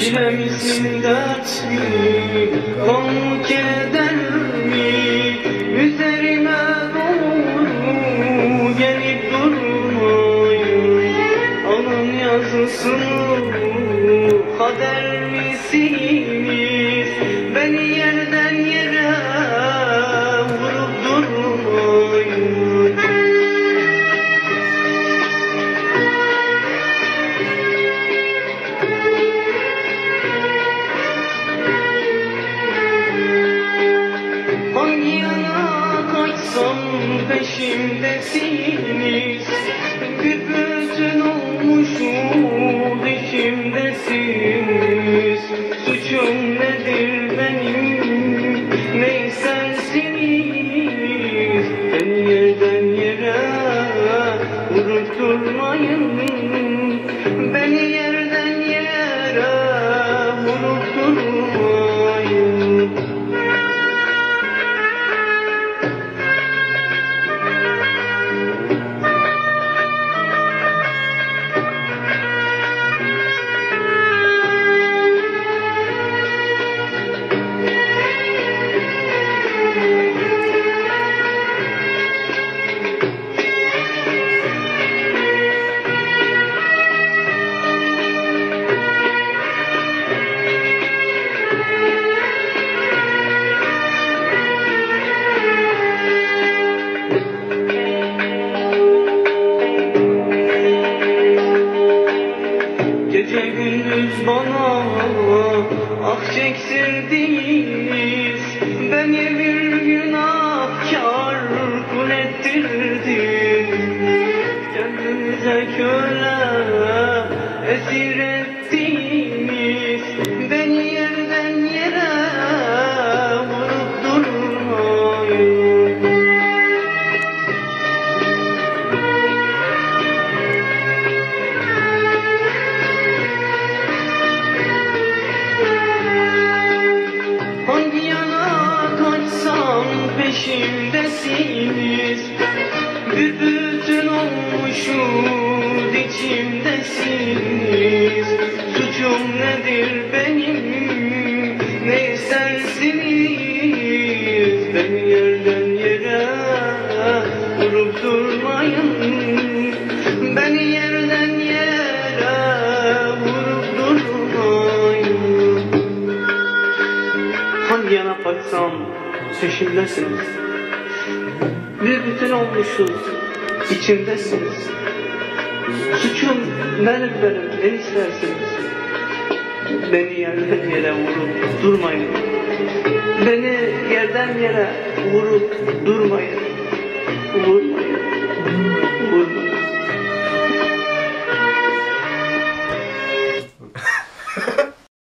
Şemsin dert mi, konuk eder mi? Üzerime doğru gelip durmayın Alın yazısın kader misiniz? Beni yer peşimdesiniz bütün olmuşum içimdesiniz. Suçum nedir benim? Ne istersiniz Beni yerden yere vurup durmayın. Beni Gece gündüz bana ah çektirdiniz Beni bir günahkar kul ettirdiniz Kendinize köle peşimdesiniz Bir bütün olmuşum içimdesiniz. Suçum nedir benim? Ne istersiniz? Beni yerden yere vurup durmayın. Beni yerden yere vurup durmayın. Hangi yana baksam peşimdesiniz Bir bütün olmuşuz içimdesiniz. Suçum nedir benim. Ne istersiniz Beni yerden yere vurup durmayın. Beni yerden yere vurup durmayın. Vurmayın